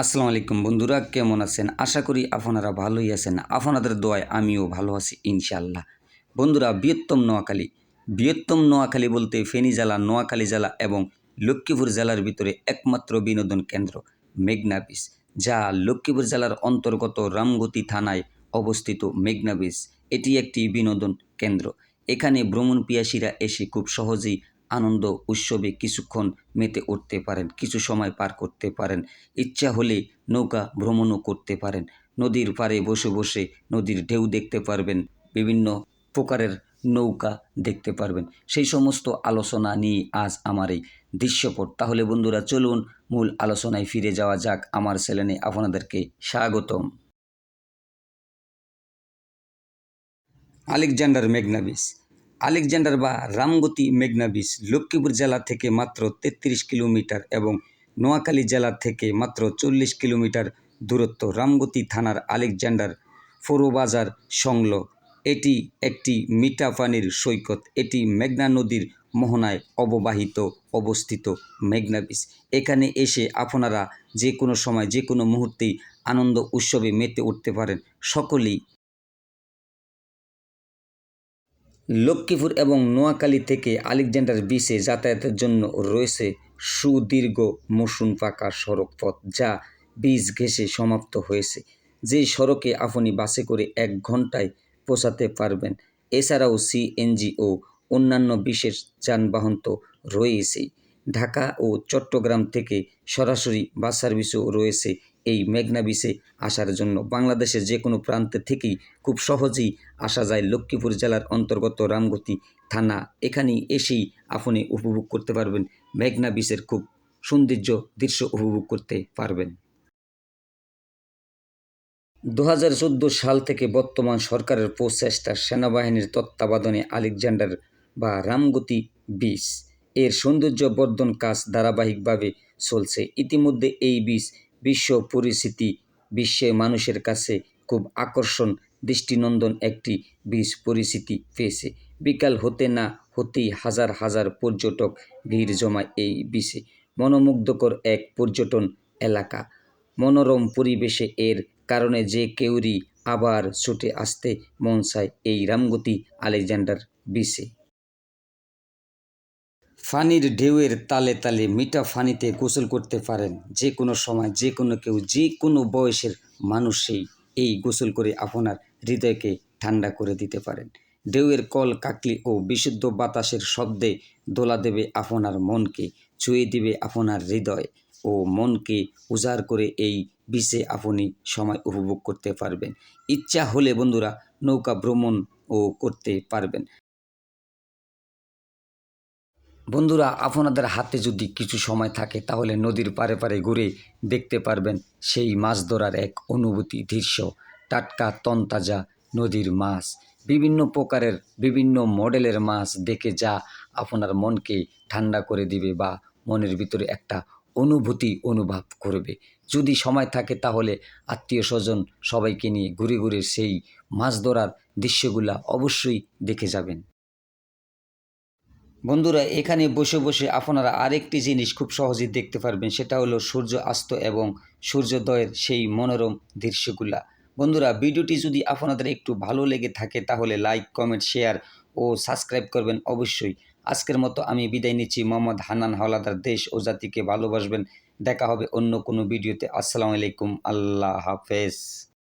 আসসালামু আলাইকুম বন্ধুরা, কেমন আছেন? আশা করি আপনারা ভালোই আছেন। আপনাদের দোয়ায় আমিও ভালো আছি ইনশাল্লাহ বন্ধুরা, বৃহত্তম নোয়াখালী। বৃহত্তম নোয়াখালী বলতে ফেনী জেলা, নোয়াখালী জেলা এবং লক্ষ্মীপুর জেলার ভিতরে একমাত্র বিনোদন কেন্দ্র, মেঘনা বিচ যা লক্ষ্মীপুর জেলার অন্তর্গত রামগতি থানায় অবস্থিত মেঘনা বিচ এটি একটি বিনোদন কেন্দ্র। এখানে ভ্রমণ পিয়াসীরা এসে খুব সহজেই আনন্দ উৎসবে কিছুক্ষণ মেতে উঠতে পারেন, কিছু সময় পার করতে পারেন। ইচ্ছা হলে নৌকা ভ্রমণও করতে পারেন। নদীর পাড়ে বসে বসে নদীর ঢেউ দেখতে পারবেন, বিভিন্ন প্রকারের নৌকা দেখতে পারবেন। সেই সমস্ত আলোচনা নিয়ে আজ আমার এই দৃশ্যপট। তাহলে বন্ধুরা, চলুন মূল আলোচনায় ফিরে যাওয়া যাক। আমার চ্যানেলে আপনাদেরকে স্বাগতম। আলেকজান্ডার মেঘনাবিস আলেকজান্ডার বা রামগতি মেঘনাবিস লক্ষ্মীপুর জেলা থেকে মাত্র তেত্রিশ কিলোমিটার এবং নোয়াখালী জেলা থেকে মাত্র চল্লিশ কিলোমিটার দূরত্ব রামগতি থানার আলেকজান্ডার ফোরোবাজার সংলগ্ন। এটি একটি মিঠা পানির সৈকত। এটি মেঘনা নদীর মোহনায় অববাহিত অবস্থিত মেঘনা বিচ এখানে এসে আপনারা যে কোনো সময়, যে কোনো মুহূর্তেই আনন্দ উৎসবে মেতে উঠতে পারেন। সকলেই লক্ষ্মীপুর এবং নোয়াখালী থেকে আলেকজান্ডার বিচে যাতায়াতের জন্য রয়েছে সুদীর্ঘ মৌসুম পাকা সড়ক পথ যা বীজ ঘেঁষে সমাপ্ত হয়েছে। যে সড়কে আপনি বাসে করে এক ঘন্টায় পৌঁছাতে পারবেন, এছাড়াও সিএনজি ও অন্যান্য বিশেষ যানবাহন তো রয়েছেই। ঢাকা ও চট্টগ্রাম থেকে সরাসরি বাস সার্ভিসও রয়েছে এই মেঘনা বিচে আসার জন্য বাংলাদেশের যে কোনো প্রান্ত থেকেই খুব সহজেই আসা যায় লক্ষ্মীপুর জেলার অন্তর্গত রামগতি থানা। এখানেই এসেই আপনি উপভোগ করতে পারবেন মেঘনা বিচের খুব সৌন্দর্য দৃশ্য উপভোগ করতে পারবেন। দু হাজার চোদ্দ সাল থেকে বর্তমান সরকারের প্রচেষ্টা সেনাবাহিনীর তত্ত্বাবধানে আলেকজান্ডার বা রামগতি বিচ এর সৌন্দর্য বর্ধন কাজ ধারাবাহিকভাবে চলছে। ইতিমধ্যে এই বিচ বিশ্ব পরিস্থিতি, বিশ্বে মানুষের কাছে খুব আকর্ষণ, দৃষ্টিনন্দন একটি বিচ পরিস্থিতি পেয়েছে। বিকাল হতে না হতেই হাজার হাজার পর্যটক ভিড় জমায় এই বিচে। মনোমুগ্ধকর এক পর্যটন এলাকা। মনোরম পরিবেশে এর কারণে যে কেউরই আবার ছুটে আসতে মন চায় এই রামগতি আলেকজান্ডার বিচে। ফানির ঢেউয়ের তালে তালে মিঠা ফানিতে গোসল করতে পারেন যে কোনো সময়, যে কোনো কেউ, যে কোনো বয়সের মানুষই এই গোসল করে আপনার হৃদয়কে ঠান্ডা করে দিতে পারেন। ঢেউয়ের কল, কাকলি ও বিশুদ্ধ বাতাসের শব্দে দোলা দেবে আপনার মনকে, ছুঁয়ে দিবে আপনার হৃদয় ও মনকে উজাড় করে এই বিচে আপনি সময় উপভোগ করতে পারবেন। ইচ্ছা হলে বন্ধুরা নৌকা ভ্রমণ ও করতে পারবেন। বন্ধুরা, আপনাদের হাতে যদি কিছু সময় থাকে, তাহলে নদীর পারে পারে ঘুরে দেখতে পারবেন সেই মাছ ধরার এক অনুভূতি দৃশ্য। টাটকা, তনতাজা নদীর মাছ, বিভিন্ন প্রকারের, বিভিন্ন মডেলের মাছ দেখে যা আপনার মনকে ঠান্ডা করে দিবে বা মনের ভিতরে একটা অনুভূতি অনুভব করবে। যদি সময় থাকে, তাহলে আত্মীয় স্বজন সবাইকে নিয়ে ঘুরে ঘুরে সেই মাছ ধরার দৃশ্যগুলা অবশ্যই দেখে যাবেন। বন্ধুরা, এখানে বসে বসে আপনারা আরেকটি জিনিস খুব সহজেই দেখতে পারবেন, সেটা হলো সূর্য অস্ত এবং সূর্যোদয়ের সেই মনোরম দৃশ্যগুলা। বন্ধুরা, ভিডিওটি যদি আপনাদের একটু ভালো লেগে থাকে, তাহলে লাইক, কমেন্ট, শেয়ার ও সাবস্ক্রাইব করবেন অবশ্যই। আজকের মতো আমি বিদায় নিচ্ছি। মোহাম্মদ হানান হাওলাদার দেশ ও জাতিকে ভালোবাসবেন। দেখা হবে অন্য কোনো ভিডিওতে। আসসালামু আলাইকুম। আল্লাহ হাফেজ।